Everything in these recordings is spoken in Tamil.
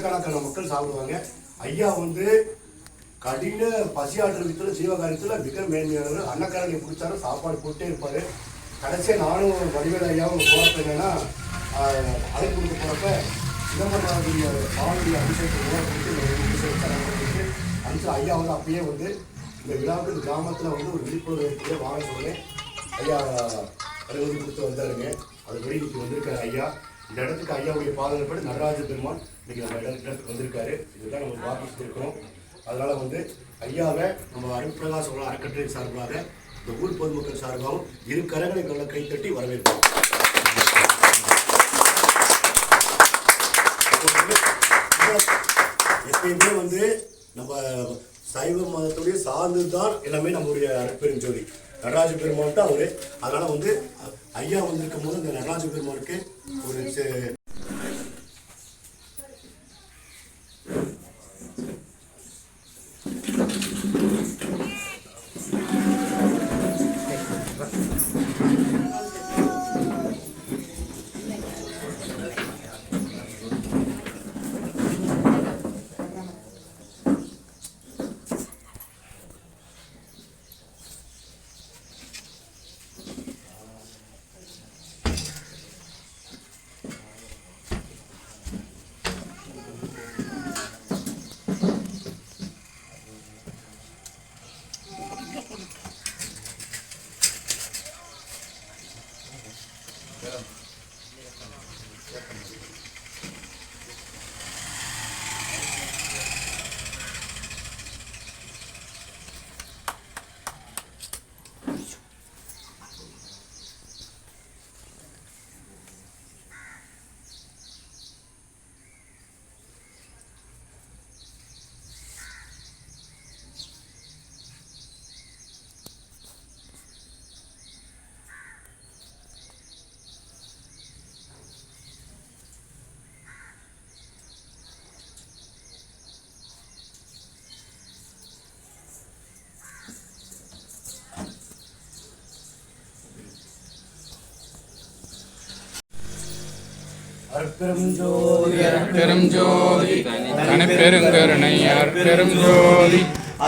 லட்சக்கணக்கான மக்கள் சாப்பிடுவாங்க. ஐயா வந்து கடின பசியாற்ற வித்துல ஜீவகாரியத்தில் மிக மேன்மையானவர். அன்னக்காரனை பிடிச்சாலும் சாப்பாடு போட்டே இருப்பார். கடைசியாக நானும் வடிவேல் ஐயாவும் போகிறப்ப என்னென்னா ஆஹ், அழைப்பு கொடுக்க போகிறப்ப சிதம்பரமாவுடைய பாவனுடைய அபிஷேகத்தை உணவு கொடுத்து அனுப்பிச்சு ஐயா வந்து அப்பயே வந்து இந்த விழாவுக்கு இந்த கிராமத்தில் வந்து ஒரு விழிப்புணர்வு ஏற்படுத்தி வாங்க சொன்னேன். ஐயா அனுமதி கொடுத்து வந்தாருங்க. அது படி இன்னைக்கு வந்திருக்காரு ஐயா. இந்த இடத்துக்கு ஐயாவுடைய பாதகப்படி நடராஜ பெருமான் இன்னைக்கு நம்ம இடத்துக்கு வந்திருக்காரு. இதுதான் நம்ம பார்த்துட்டு இருக்கிறோம் அதனால வந்து ஐயாவை நம்ம அருண்பிரகாஷ் உலக அறக்கட்டளை சார்பாக இந்த ஊர் பொதுமக்கள் சார்பாகவும் இரு கரங்களை நல்ல கைத்தட்டி வரவேற்போம் எப்பயுமே வந்து நம்ம சைவ மதத்துடைய சார்ந்து தான் எல்லாமே நம்முடைய அருட்பெருஞ்சோதி நடராஜ பெருமான் தான் அவரு. அதனால வந்து ஐயா வந்திருக்கும் போது இந்த நடராஜ பெருமானுக்கு ஒரு செ- அருட்பெரும் அற்பெரும் ஜோதி தனிப்பெருங்கருணை அற்பெரும் ஜோதி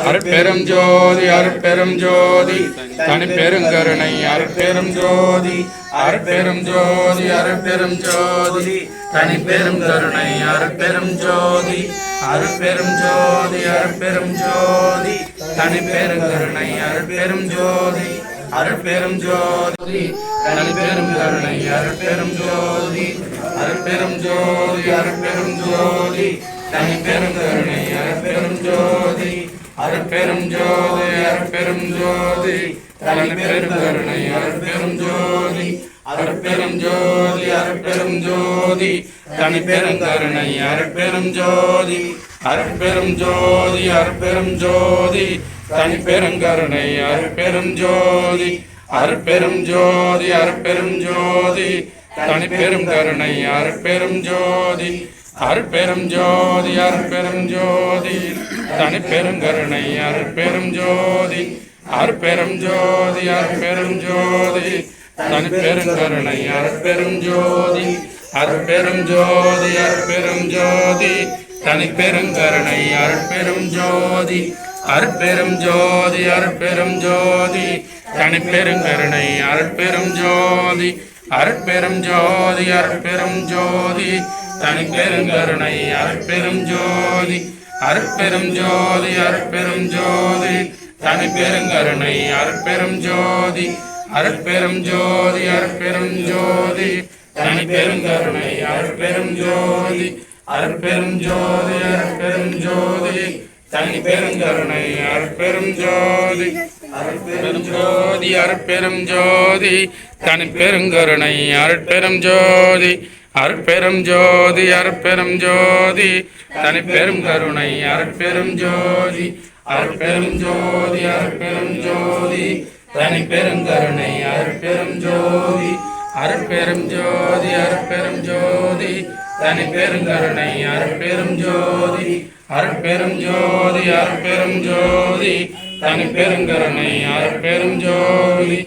அற்பெரும் ஜோதி அற்பெரும் ஜோதி தனிப்பெருங்கருணை அற்பெரும் ஜோதி அற்பெரும் ஜோதி அற்பெரும் ஜோதி தனிப்பெரும் கருணை அற்பெரும் ஜோதி அற்பெரும் ஜோதி அற்பெரும் ஜோதி தனிப்பெருங்கருணை அற்பெரும் ஜோதி அற்பெரும் ஜோதி தனிப்பெரும் கருணை அற்பெரும் ஜோதி அற்பெரும் ஜோதி அற்பெரும் ஜோதி. தனி பெரும் கருணை அற்பெரும் ஜோதி. அற்பெரும் ஜோதி அற்பெரும் ஜோதி. தனி பெரும் கருணை அற்பெரும் ஜோதி. அற்பெரும் ஜோதி அற்பெரும் ஜோதி. தனி பெரும் கருணை அற்பெரும் ஜோதி. அற்பெரும் ஜோதி அற்பெரும் ஜோதி. தனி பெரும் கருணை அற்பெரும் ஜோதி. அற்பெரும் ஜோதி அற்பெரும் ஜோதி. தனிப்பெரும் கருணை அற்பெரும் ஜோதி அற்பெரும் ஜோதி அற்பெரும் ஜோதி. தனிப்பெரும் கருணை அற்பெரும் ஜோதி அற்பெரும் ஜோதி அற்பெரும் ஜோதி. தனிப்பெரும் கருணை அற்பெரும் ஜோதி அற்பெரும் ஜோதி அற்பெரும் ஜோதி. தனிப்பெரும் கருணை அற்பெரும் ஜோதி அற்பெரும் ஜோதி அற்பெரும் ஜோதி. தனிப்பெரும் கருணை அற்பெரும் ஜோதி அற்பெரும் ஜோதி அற்பெரும் ஜோதி தனிப்பெரும் கருணை அற்பெரும் ஜோதி. அற்பெரும் ஜோதி அற்பெரும் ஜோதி தனிப்பெரும் கருணை அற்பெரும் ஜோதி. அற்பெரும் ஜோதி அற்பெரும் ஜோதி தனிப்பெரும் கருணை அற்பெரும் ஜோதி. அற்பெரும் ஜோதி அற்பெரும் ஜோதி. தனிப்பெரும் கருணை அற்பெரும் ஜோதி. அற்பெரும் ஜோதி அற்பெரும் ஜோதி. தனிப்பெரும் கருணை அற்பெரும் ஜோதி. அற்பெரும் ஜோதி அற்பெரும் ஜோதி. தனிப்பெரும் கருணை அற்பெரும் ஜோதி. அற்பெரும் ஜோதி அற்பெரும் ஜோதி. தனி பெருங்கருணை அற்பெரும் ஜோதி. அற்பெரும் ஜோதி அற்பெரும் ஜோதி. தனி பெருங்கருணை அற்பெரும் ஜோதி. அற்பெரும் ஜோதி அற்பெரும் ஜோதி தனி பெருங்கருணை அற்பெரும் ஜோதி.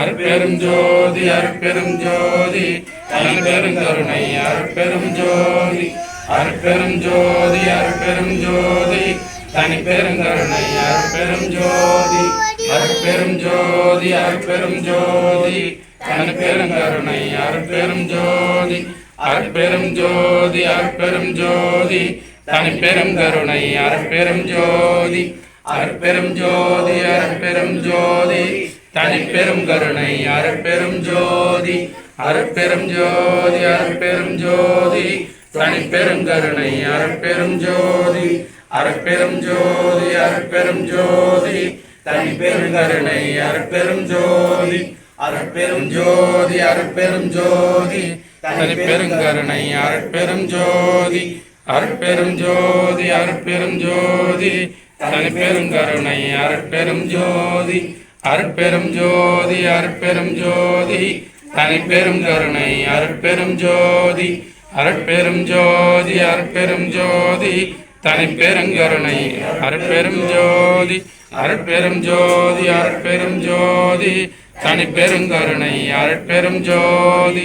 அற்பெரும் ஜோதி அற்பெரும் ஜோதி தனி பெருங்கருணை அற்பெரும் ஜோதி. அருட்பெரும் ஜோதி அருட்பெரும் ஜோதி தனி பெருங்கருணை அருட்பெரும் ஜோதி. அருட்பெரும் ஜோதி அருட்பெரும் ஜோதி தனி பெருங்கருணை அருட்பெரும் ஜோதி. அருட்பெரும் ஜோதி அருட்பெரும் ஜோதி தனி பெருங்கருணை அருட்பெரும் ஜோதி. அருட்பெரும் ஜோதி அருட்பெரும் ஜோதி தனி பெரும் கருணை அருட்பெரும் ஜோதி. அருட்பெரும் ஜோதி அருட்பெரும் ஜோதி தனி பெரும் கருணை அருட்பெரும் ஜோதி. அருட்பெரும் ஜோதி அருட்பெரும் ஜோதி தனி பெரும் கருணை அருட்பெரும் ஜோதி. அருட்பெரும் ஜோதி அருட்பெரும் ஜோதி. தனி பெருங்கருணை அருட்பெரும் ஜோதி அருட்பெரும் ஜோதி அருட்பெரும் ஜோதி. தனி பெருங்கருணை அருட்பெரும் ஜோதி அருட்பெரும் ஜோதி அருட்பெரும் ஜோதி. தனி பெருங்கருணை அருட்பெரும் ஜோதி அருட்பெரும் ஜோதி அருட்பெரும் ஜோதி. தனி பெருங்கருணை அருட்பெரும் ஜோதி அருட்பெரும் ஜோதி அருட்பெரும் ஜோதி. தனி பெருங்கருணை அருட்பெரும் ஜோதி.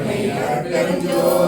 பெருங்கருணை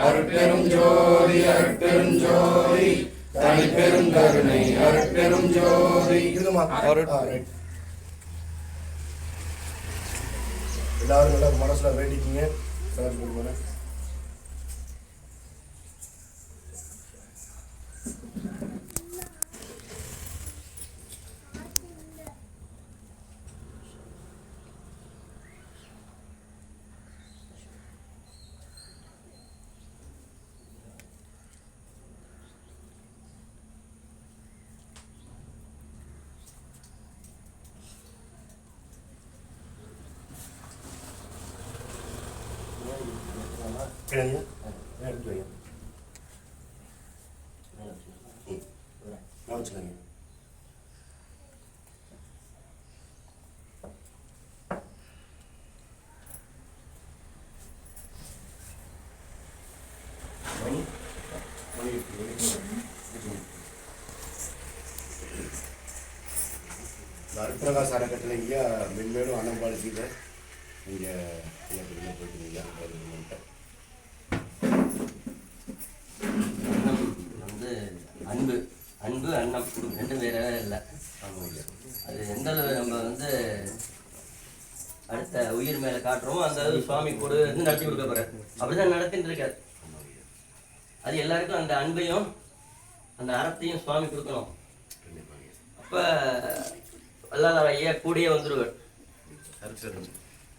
அருட்பெரும் ஜோதி அருட்பெரும் ஜோதி தனி பெருங்கருணை அருட்பெரும் ஜோதி இருக்குமா அருட்- ஆ, ரைட். எல்லாரும் நல்லா மனசுல வேண்டிக்கிங்க அருட்பிரகாச அறக்கட்டளை ஐயா மென்மேலும் அன்னம்பாள் செய்த இங்கே அன்பு அன்னம் ரெண்டும் வேற வேற இல்லை. ஆமாம் அது எந்த அளவு நம்ம வந்து அடுத்த உயிர் மேல காட்டுறோமோ அந்த அளவு சுவாமி கூட வந்து நடத்தி கொடுக்க போறாரு. அப்படிதான் நடத்தின்னு இருக்காரு. அது எல்லாருக்கும் அந்த அன்பையும் அந்த அறத்தையும் சுவாமி கொடுக்கணும். அப்போ அப்ப வல்லாளர் ஐயா கூடியே வந்துருவார்.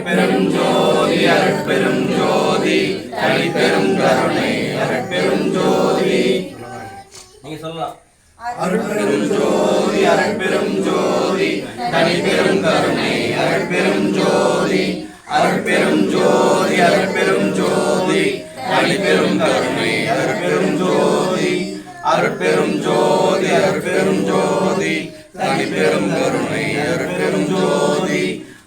அருட்பெரும் ஜோதி அருட்பெரும் ஜோதி தனிப்பெரும் கருணை அருட்பெரும் ஜோதி. நீங்க சொல்லலாம். அருட்பெரும் ஜோதி அருட்பெரும் ஜோதி தனிப்பெரும் கருணை அருட்பெரும் ஜோதி. அருட்பெரும் ஜோதி அருட்பெரும் ஜோதி தனிப்பெரும் கருணை அருட்பெரும் ஜோதி. அருட்பெரும் ஜோதி அருட்பெரும் ஜோதி தனிப்பெரும் கருணை அருட்பெரும் ஜோதி.